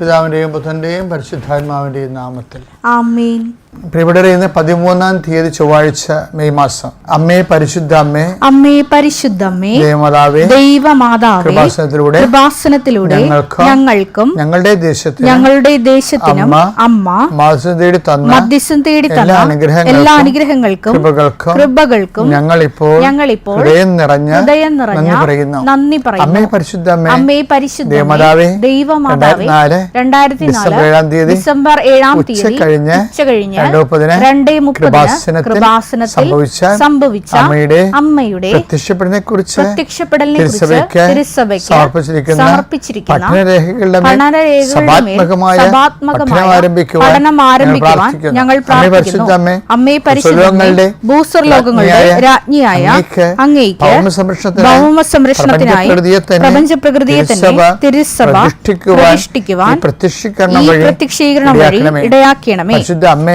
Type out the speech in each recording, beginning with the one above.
പിതാവിന്റെയും പുത്രന്റെയും പരിശുദ്ധാത്മാവിന്റെയും നാമത്തിൽ. ആമേൻ. പ്രിയപ്പെട്ടവരെ ഇന്ന് പതിമൂന്നാം തീയതി ചൊവ്വാഴ്ച മെയ് മാസം. അമ്മേ പരിശുദ്ധ അമ്മേ അമ്മേ പരിശുദ്ധ അമ്മേ ദേവമാതാവേ ദൈവമാതാവേ കൃപാസനത്തിലൂടെ കൃപാസനത്തിലൂടെ ഞങ്ങൾക്കും ഞങ്ങളുടെ ദേശത്തിന് ഞങ്ങളുടെ ദേശത്തിനും അമ്മ മാസം തേടി തന്ന മധ്യസ്ഥം തേടി തന്ന എല്ലാ അനുഗ്രഹങ്ങൾക്കും കൃപകൾക്കും കൃപകൾക്കും ഞങ്ങളിപ്പോൾ ഞങ്ങളിപ്പോൾ ഹൃദയം നിറഞ്ഞ ഹൃദയം നിറഞ്ഞ നന്ദി പറയുന്നു. നന്ദി പറയുന്നു. അമ്മേ പരിശുദ്ധ അമ്മേ അമ്മേ പരിശുദ്ധ ദേവമാതാവേ ദൈവമാതാവേ രണ്ടായിരത്തി നാല് ഡിസംബർ ഏഴാം തീയതി ഡിസംബർ ഏഴാം ഉച്ച തീയതി കഴിഞ്ഞ് ഉച്ച കഴിഞ്ഞ് സംഭവിച്ച അമ്മയുടെ പ്രത്യക്ഷപ്പെടലിനെ കുറിച്ച് ഞങ്ങൾ പ്രാർത്ഥിക്കുന്നു. അമ്മേ പരിശുദ്ധങ്ങളുടെ ഭൂസ്വർലോകങ്ങളുടെ രാജ്ഞിയായ അങ്ങേക്ക് ഭൗമ സംരക്ഷണത്തിനായി പ്രപഞ്ച പ്രകൃതിയെ തന്നെ തിരുസഭ പ്രതിഷ്ഠിക്കുവാൻ പ്രത്യക്ഷീകരണം വഴി. ഇടയാക്കണമേ പരിശുദ്ധ അമ്മേ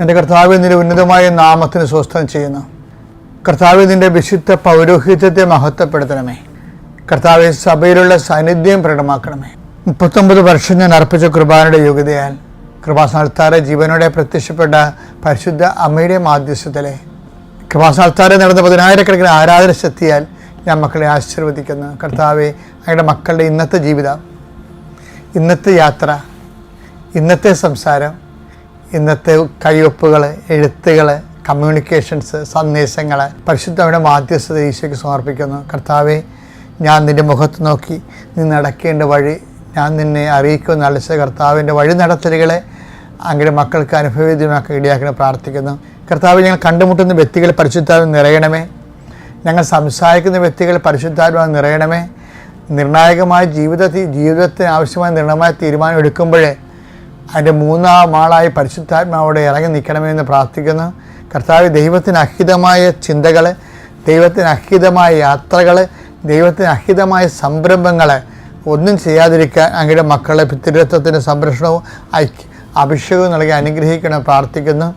എന്റെ കർത്താവ് നിന്റെ ഉന്നതമായ നാമത്തിന് സ്വസ്ഥം ചെയ്യുന്നു. കർത്താവ് നിന്റെ വിശുദ്ധ പൗരോഹിത്യത്തെ മഹത്വപ്പെടുത്തണമേ. കർത്താവ് സഭയിലുള്ള സാന്നിധ്യം പ്രകടമാക്കണമേ. മുപ്പത്തൊമ്പത് വർഷം ഞാൻ അർപ്പിച്ച കുർബാനയുടെ യോഗ്യതയാൽ കൃപാസ്ഥാനത്താറെ ജീവനോടെ പ്രത്യക്ഷപ്പെട്ട പരിശുദ്ധ അമ്മയുടെ മാധ്യസ്ഥത്തിലെ കൃപാസ്ഥാനത്താറെ നടന്ന പതിനായിരക്കണക്കിന് ആരാധന ശക്തിയാൽ ഞാൻ മക്കളെ ആശീർവദിക്കുന്നു. കർത്താവെ അങ്ങയുടെ മക്കളുടെ ഇന്നത്തെ ജീവിതം ഇന്നത്തെ യാത്ര ഇന്നത്തെ സംസാരം ഇന്നത്തെ കഴിവപ്പുകൾ എഴുത്തുകൾ കമ്മ്യൂണിക്കേഷൻസ് സന്ദേശങ്ങൾ പരിശുദ്ധയുടെ മാധ്യസ്ഥത ഈശോയ്ക്ക് സമർപ്പിക്കുന്നു. കർത്താവെ ഞാൻ നിന്റെ മുഖത്ത് നോക്കി നീ നടക്കേണ്ട വഴി ഞാൻ നിന്നെ അറിയിക്കുമെന്ന് അളിച്ച കർത്താവിന്റെ വഴി നടത്തലുകളെ അങ്ങയുടെ മക്കൾക്ക് അനുഭവവേദ്യമാക്കി ഇടയാക്കണം പ്രാർത്ഥിക്കുന്നു. കർത്താവ് ഞങ്ങൾ കണ്ടുമുട്ടുന്ന വ്യക്തികൾ പരിശുദ്ധാത്മ നിറയണമേ. ഞങ്ങൾ സംസാരിക്കുന്ന വ്യക്തികൾ പരിശുദ്ധാത്മാവ് നിറയണമേ. നിർണായകമായ ജീവിതത്തിൽ ജീവിതത്തിന് ആവശ്യമായ നിർണമായ തീരുമാനം എടുക്കുമ്പോഴേ അതിന്റെ മൂന്നാം ആളായി പരിശുദ്ധാത്മാവോടെ ഇറങ്ങി നിൽക്കണമെന്ന് പ്രാർത്ഥിക്കുന്നു. കർത്താവ് ദൈവത്തിന് അഹിതമായ ചിന്തകൾ ദൈവത്തിന് അഹിതമായ യാത്രകൾ ദൈവത്തിന് അഹിതമായ സംരംഭങ്ങൾ ഒന്നും ചെയ്യാതിരിക്കാൻ അങ്ങയുടെ മക്കളെ പിതൃത്വത്തിന്റെ സംരക്ഷണവും ഐക്യ അഭിഷേകവും നൽകി അനുഗ്രഹിക്കണം പ്രാർത്ഥിക്കുന്നു.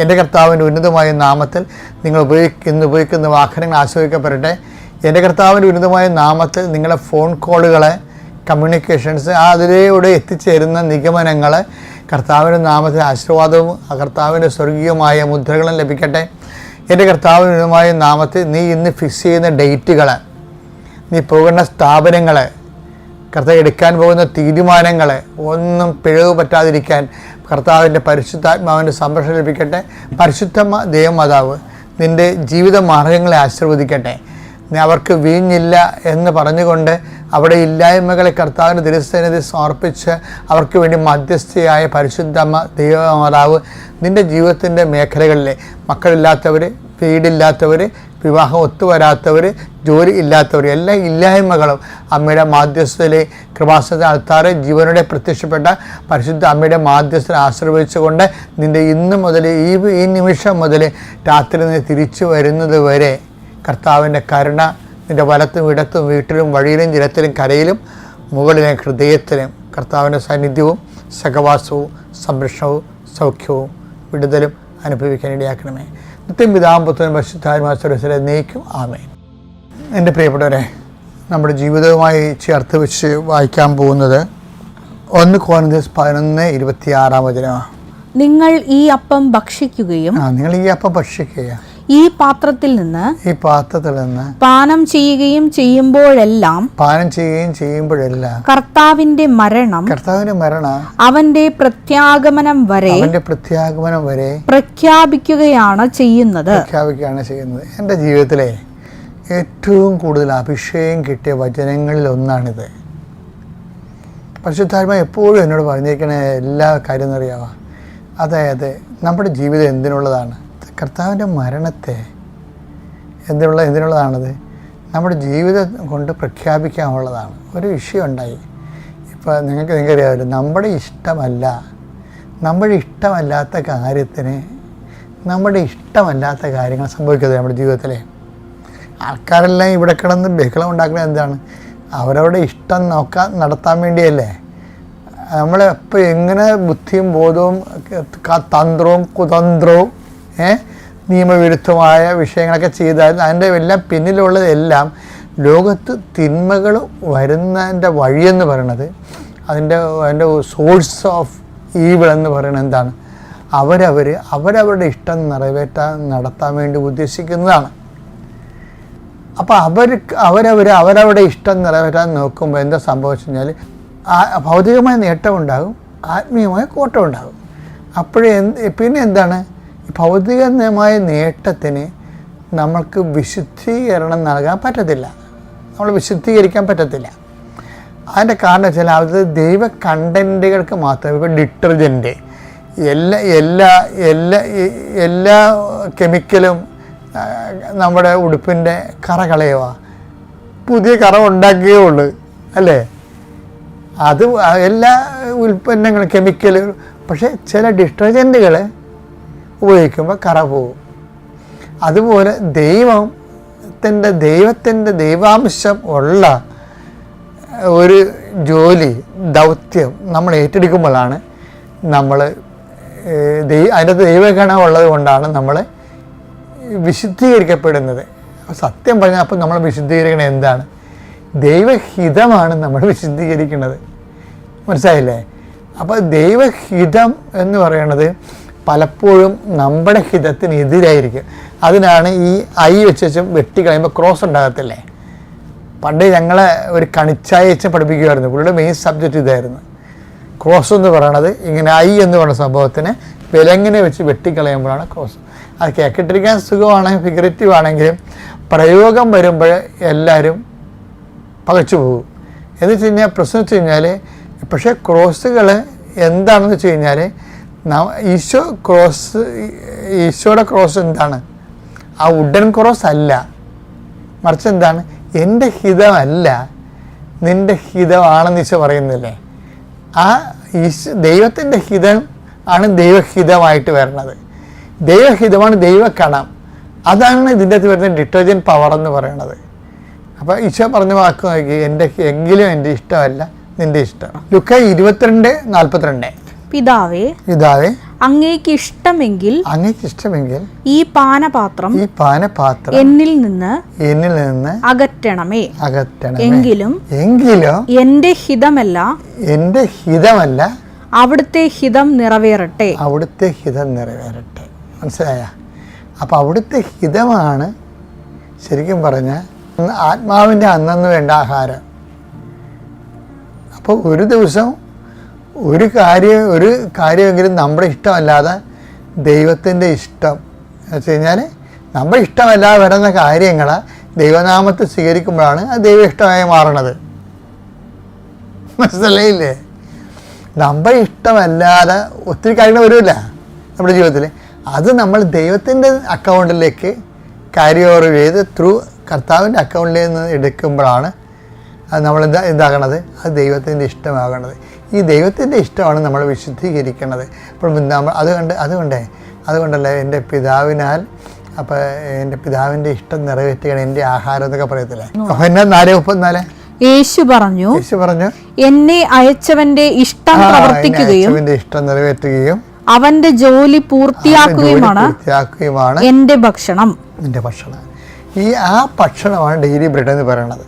എന്റെ കർത്താവിന്റെ ഉന്നതമായ നാമത്തിൽ നിങ്ങൾ ഉപയോഗിക്കുന്ന ഉപയോഗിക്കുന്ന വാഹനങ്ങൾ ആസ്വദിക്കപ്പെടട്ടെ എന്റെ കർത്താവിന്റെ ഉന്നതമായ നാമത്തിൽ നിങ്ങളുടെ ഫോൺ കോളുകളെ കമ്മ്യൂണിക്കേഷൻസ് അതിലൂടെ എത്തിച്ചേരുന്ന നിഗമനങ്ങൾ കർത്താവിന്റെ നാമത്തിൽ ആശീർവാദവും കർത്താവിന്റെ സ്വർഗീയമായ മുദ്രകളും ലഭിക്കട്ടെ. എന്റെ കർത്താവിനുമായ നാമത്തിൽ നീ ഇന്ന് ഫിക്സ് ചെയ്യുന്ന ഡേറ്റുകൾ നീ പോകുന്ന സ്ഥാപനങ്ങൾ കർത്താവ് എടുക്കാൻ പോകുന്ന തീരുമാനങ്ങൾ ഒന്നും പിഴവ് പറ്റാതിരിക്കാൻ കർത്താവിന്റെ പരിശുദ്ധാത്മാവിന്റെ സംരക്ഷണം ലഭിക്കട്ടെ. പരിശുദ്ധ ദേവമാതാവ് നിന്റെ ജീവിത മാർഗങ്ങളെ ആശീർവദിക്കട്ടെ. അവർക്ക് വീഞ്ഞില്ല എന്ന് പറഞ്ഞുകൊണ്ട് അവിടെ ഇല്ലായ്മകളെ കർത്താവിന് തിരുസന്നിധി സമർപ്പിച്ച് അവർക്ക് വേണ്ടി മധ്യസ്ഥയായ പരിശുദ്ധമ്മ ദൈവമാതാവ് നിന്റെ ജീവിതത്തിന്റെ മേഖലകളിലെ മക്കളില്ലാത്തവർ വീടില്ലാത്തവർ വിവാഹം ഒത്തുവരാത്തവർ ജോലി ഇല്ലാത്തവർ എല്ലാ ഇല്ലായ്മകളും അമ്മയുടെ മാധ്യസ്ഥയിലെ കൃപാസന ആൾത്താറ് ജീവനോടെ പ്രത്യക്ഷപ്പെട്ട പരിശുദ്ധ അമ്മയുടെ മാധ്യസ്ഥനെ ആശ്രയിച്ചുകൊണ്ട് നിന്റെ ഇന്ന് മുതൽ ഈ ഈ നിമിഷം മുതൽ രാത്രി നീ തിരിച്ചു വരുന്നത് വരെ കർത്താവിന്റെ കരുണ നിന്റെ വലത്തും ഇടത്തും വീട്ടിലും വഴിയിലും ജലത്തിലും കരയിലും മുകളിലെ ഹൃദയത്തിലും കർത്താവിന്റെ സാന്നിധ്യവും സഹവാസവും സംരക്ഷണവും സൗഖ്യവും വിടുതലും അനുഭവിക്കാൻ ഇടയാക്കണമേ. നിത്യം പിതാമ്പത്തും പശുദ്ധാത്മാശ്വരസിലെ നയിക്കും ആമേ എന്റെ പ്രിയപ്പെട്ടവരെ നമ്മുടെ ജീവിതവുമായി ചേർത്ത് വെച്ച് വായിക്കാൻ പോകുന്നത് ഒന്ന് കോൺഗ്രസ് പതിനൊന്ന് ഇരുപത്തിയാറാം വചനമാണ് നിങ്ങൾ ഈ അപ്പം ഭക്ഷിക്കുകയും ആ നിങ്ങൾ ഈ അപ്പം ഭക്ഷിക്കുക ഈ പാത്രത്തിൽ നിന്ന് ഈ പാത്രത്തിൽ നിന്ന് പാനം ചെയ്യുകയും ചെയ്യുമ്പോഴെല്ലാം പാനം ചെയ്യുകയും ചെയ്യുമ്പോഴെല്ലാം കർത്താവിന്റെ മരണം കർത്താവിന്റെ മരണം അവന്റെ പ്രത്യാഗമനം വരെ അവന്റെ പ്രത്യാഗമനം വരെ പ്രഖ്യാപിക്കുകയാണ് ചെയ്യുന്നത്. പ്രഖ്യാപിക്കുകയാണ് ചെയ്യുന്നത്. എന്റെ ജീവിതത്തിലെ ഏറ്റവും കൂടുതൽ അഭിഷേകം കിട്ടിയ വചനങ്ങളിൽ ഒന്നാണിത്. പരിശുദ്ധാത്മ എപ്പോഴും എന്നോട് പറഞ്ഞിരിക്കണ എല്ലാ കാര്യം എന്നറിയാവാ അതായത് നമ്മുടെ ജീവിതം എന്തിനുള്ളതാണ്? കർത്താവിന്റെ മരണത്തെ എന്തിനുള്ള എന്തിനുള്ളതാണത് നമ്മുടെ ജീവിതം കൊണ്ട് പ്രഖ്യാപിക്കാനുള്ളതാണ്. ഒരു വിഷയം ഉണ്ടായി. ഇപ്പോൾ നിങ്ങൾക്ക് നിങ്ങൾക്കറിയാമല്ലോ നമ്മുടെ ഇഷ്ടമല്ല നമ്മുടെ ഇഷ്ടമല്ലാത്ത കാര്യത്തിന് നമ്മുടെ ഇഷ്ടമല്ലാത്ത കാര്യങ്ങൾ സംഭവിക്കുന്നത് നമ്മുടെ ജീവിതത്തിലെ. ആൾക്കാരെല്ലാം ഇവിടെ കിടന്ന് ബഹളം ഉണ്ടാക്കുന്നത് എന്താണ്? അവരവരുടെ ഇഷ്ടം നോക്കാൻ നടത്താൻ വേണ്ടിയല്ലേ? നമ്മളെപ്പോൾ എങ്ങനെ ബുദ്ധിയും ബോധവും തന്ത്രവും കുതന്ത്രവും നിയമവിരുദ്ധമായ വിഷയങ്ങളൊക്കെ ചെയ്താലും അതിന്റെ എല്ലാം പിന്നിലുള്ളതെല്ലാം ലോകത്ത് തിന്മകൾ വരുന്നതിന്റെ വഴിയെന്ന് പറയണത് അതിന്റെ അതിന്റെ സോഴ്സ് ഓഫ് ഈവിൾ എന്ന് പറയുന്നത് എന്താണ്? അവരവർ അവരവരുടെ ഇഷ്ടം നിറവേറ്റാൻ നടത്താൻ വേണ്ടി ഉദ്ദേശിക്കുന്നതാണ്. അപ്പോൾ അവർ അവരവർ അവരവരുടെ ഇഷ്ടം നിറവേറ്റാൻ നോക്കുമ്പോൾ എന്താ സംഭവിച്ചു കഴിഞ്ഞാൽ ഭൗതികമായ നേട്ടമുണ്ടാകും ആത്മീയമായ കോട്ടമുണ്ടാകും. അപ്പോഴേ പിന്നെ എന്താണ്? ഭൗതികമായ നേട്ടത്തിന് നമ്മൾക്ക് വിശുദ്ധീകരണം നൽകാൻ പറ്റത്തില്ല. നമ്മൾ വിശുദ്ധീകരിക്കാൻ പറ്റത്തില്ല. അതിന്റെ കാരണം വെച്ചാൽ അത് ദൈവ കണ്ടന്റുകൾക്ക് മാത്രം. ഇപ്പോൾ ഡിറ്റർജന്റ് എല്ലാ എല്ലാ എല്ലാ എല്ലാ കെമിക്കലും നമ്മുടെ ഉടുപ്പിന്റെ കറ കളയുക പുതിയ കറ ഉണ്ടാക്കുകയേ ഉള്ളൂ അല്ലേ? അത് എല്ലാ ഉൽപ്പന്നങ്ങളും കെമിക്കൽ പക്ഷേ ചില ഡിറ്റർജന്റുകൾ ഉപയോഗിക്കുമ്പോൾ കറ പോവും അതുപോലെ ദൈവത്തിന്റെ ദൈവത്തിന്റെ ദൈവാംശം ഉള്ള ഒരു ജോലി ദൗത്യം നമ്മൾ ഏറ്റെടുക്കുമ്പോഴാണ് നമ്മൾ അതിന്റെ ദൈവഗണം ഉള്ളത് കൊണ്ടാണ് നമ്മൾ വിശുദ്ധീകരിക്കപ്പെടുന്നത്. സത്യം പറഞ്ഞാൽ അപ്പം നമ്മൾ വിശുദ്ധീകരിക്കുന്നത് എന്താണ്? ദൈവഹിതമാണ് നമ്മൾ വിശുദ്ധീകരിക്കുന്നത് മനസ്സിലായില്ലേ? അപ്പോൾ ദൈവഹിതം എന്ന് പറയുന്നത് പലപ്പോഴും നമ്മുടെ ഹിതത്തിന് എതിരായിരിക്കും അതിനാണ് ഈ ഐ വെച്ച് വെച്ച് വെട്ടി കളയുമ്പോൾ ക്രോസ് ഉണ്ടാകത്തില്ലേ? പണ്ട് ഞങ്ങളെ ഒരു കണിച്ചായച്ച പഠിപ്പിക്കുമായിരുന്നു പുള്ളിയുടെ മെയിൻ സബ്ജക്റ്റ് ഇതായിരുന്നു. ക്രോസ് എന്ന് പറയണത് ഇങ്ങനെ ഐ എന്ന് പറയുന്ന സംഭവത്തിന് വിലങ്ങിനെ വെച്ച് വെട്ടിക്കളയുമ്പോഴാണ് ക്രോസ് അത് കേട്ടിരിക്കാൻ സുഖമാണെങ്കിൽ ഫിഗറേറ്റീവ് ആണെങ്കിലും പ്രയോഗം വരുമ്പോൾ എല്ലാവരും പകച്ചു പോകും. എന്ന് വെച്ച് കഴിഞ്ഞാൽ പ്രശ്നം വെച്ച് കഴിഞ്ഞാൽ പക്ഷേ ക്രോസുകൾ എന്താണെന്ന് വെച്ച് കഴിഞ്ഞാൽ ഈശോ ക്രോസ് ഈശോയുടെ ക്രോസ് എന്താണ്? ആ വുഡൻ ക്രോസ് അല്ല. മറിച്ച് എന്താണ്? എന്റെ ഹിതമല്ല. നിന്റെ ഹിതമാണെന്ന് ഈശോ പറയുന്നില്ലേ? ആ ഈശോ ദൈവത്തിന്റെ ഹിതം ആണ് ദൈവഹിതമായിട്ട് വരുന്നത്. ദൈവഹിതമാണ് ദൈവക്കണം അതാണ് ഇതിന്റെ അകത്ത് വരുന്ന ഡിറ്റർജന്റ് പവർ എന്ന് പറയുന്നത്. അപ്പോൾ ഈശോ പറഞ്ഞ വാക്ക് നോക്കി എന്റെ എങ്കിലും എന്റെ ഇഷ്ടമല്ല നിന്റെ ഇഷ്ടം. ലുക്ക ഇരുപത്തിരണ്ട് നാൽപ്പത്തിരണ്ട്. പിതാവേ പിതാവേ അങ്ങേക്ക് ഇഷ്ടമെങ്കിൽ അങ്ങേക്ക് ഇഷ്ടമെങ്കിൽ ഈ പാനപാത്രം ഈ പാനപാത്രം എന്നിൽ നിന്ന് എന്നിൽ നിന്ന് അകറ്റണമേ. അകറ്റണമേ. എങ്കിലും എങ്കിലും എന്റെ ഹിതമല്ല എന്റെ ഹിതമല്ല അവിടുത്തെ ഹിതം നിറവേറട്ടെ. അവിടുത്തെ ഹിതം നിറവേറട്ടെ. മനസ്സിലായ? അപ്പോൾ അവിടുത്തെ ഹിതമാണ് ശരിക്കും പറഞ്ഞാൽ ആത്മാവിന്റെ അന്നന്ന് വേണ്ട ആഹാരം. അപ്പോൾ ഒരു ദിവസം ഒരു കാര്യം ഒരു കാര്യമെങ്കിലും നമ്മുടെ ഇഷ്ടമല്ലാതെ ദൈവത്തിന്റെ ഇഷ്ടം എന്ന് വെച്ച് കഴിഞ്ഞാൽ നമ്മുടെ ഇഷ്ടമല്ലാതെ വരുന്ന കാര്യങ്ങൾ ദൈവനാമത്തെ സ്വീകരിക്കുമ്പോഴാണ് അത് ദൈവ ഇഷ്ടമായി മാറണത്. മനസ്സിലായില്ലേ? നമ്മുടെ ഇഷ്ടമല്ലാതെ ഒത്തിരി കാര്യങ്ങൾ വരുമില്ല നമ്മുടെ ജീവിതത്തിൽ. അത് നമ്മൾ ദൈവത്തിന്റെ അക്കൗണ്ടിലേക്ക് ഓവർ ചെയ്ത് ത്രൂ കർത്താവിന്റെ അക്കൗണ്ടിൽ നിന്ന് എടുക്കുമ്പോഴാണ് അത് നമ്മൾ എന്താ ഇതാകണത്? അത് ദൈവത്തിന്റെ ഇഷ്ടമാകണത്. ഈ ദൈവത്തിന്റെ ഇഷ്ടമാണ് നമ്മൾ വിശുദ്ധീകരിക്കണത്. അപ്പോൾ നമ്മൾ അതുകൊണ്ട് അതുകൊണ്ടേ അതുകൊണ്ടല്ലേ എന്റെ പിതാവിനാൽ അപ്പോൾ എന്റെ പിതാവിന്റെ ഇഷ്ടം നിറവേറ്റുകയാണ് എന്റെ ആഹാരം എന്നൊക്കെ പറയത്തില്ലേ? അപ്പോൾ എന്നാ നാല് മുപ്പത്തിനാല് യേശു പറഞ്ഞു യേശു പറഞ്ഞു എന്നെ അയച്ചവന്റെ ഇഷ്ടം പ്രവർത്തിക്കുകയും ഇഷ്ടം നിറവേറ്റുകയും അവന്റെ ജോലി പൂർത്തിയാക്കുകയുമാണ് പൂർത്തിയാക്കുകയുമാണ് എന്റെ ഭക്ഷണം. എന്റെ ഭക്ഷണം. ഈ ആ ഭക്ഷണമാണ് ഡെയിലി ബ്രെഡ് എന്ന് പറയുന്നത്.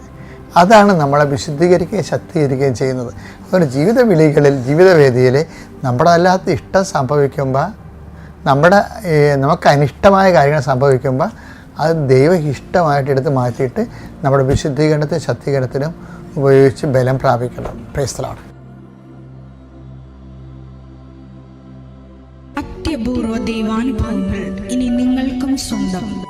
അതാണ് നമ്മളെ വിശുദ്ധീകരിക്കുകയും ശക്തീകരിക്കുകയും ചെയ്യുന്നത്. അതുപോലെ ജീവിത വിളികളിൽ ജീവിതവേദിയിൽ നമ്മുടെ അല്ലാത്ത ഇഷ്ടം സംഭവിക്കുമ്പോൾ നമ്മുടെ നമുക്ക് അനിഷ്ടമായ കാര്യങ്ങൾ സംഭവിക്കുമ്പോൾ അത് ദൈവഹിഷ്ടമായിട്ട് എടുത്ത് മാറ്റിയിട്ട് നമ്മുടെ വിശുദ്ധീകരണത്തിനും ശക്തീകരണത്തിനും ഉപയോഗിച്ച് ബലം പ്രാപിക്കണം. പ്രേസ്തലാണ് അത്യപൂർവ ദൈവാനുഭവങ്ങൾ ഇനി നിങ്ങൾക്കും സ്വന്തം.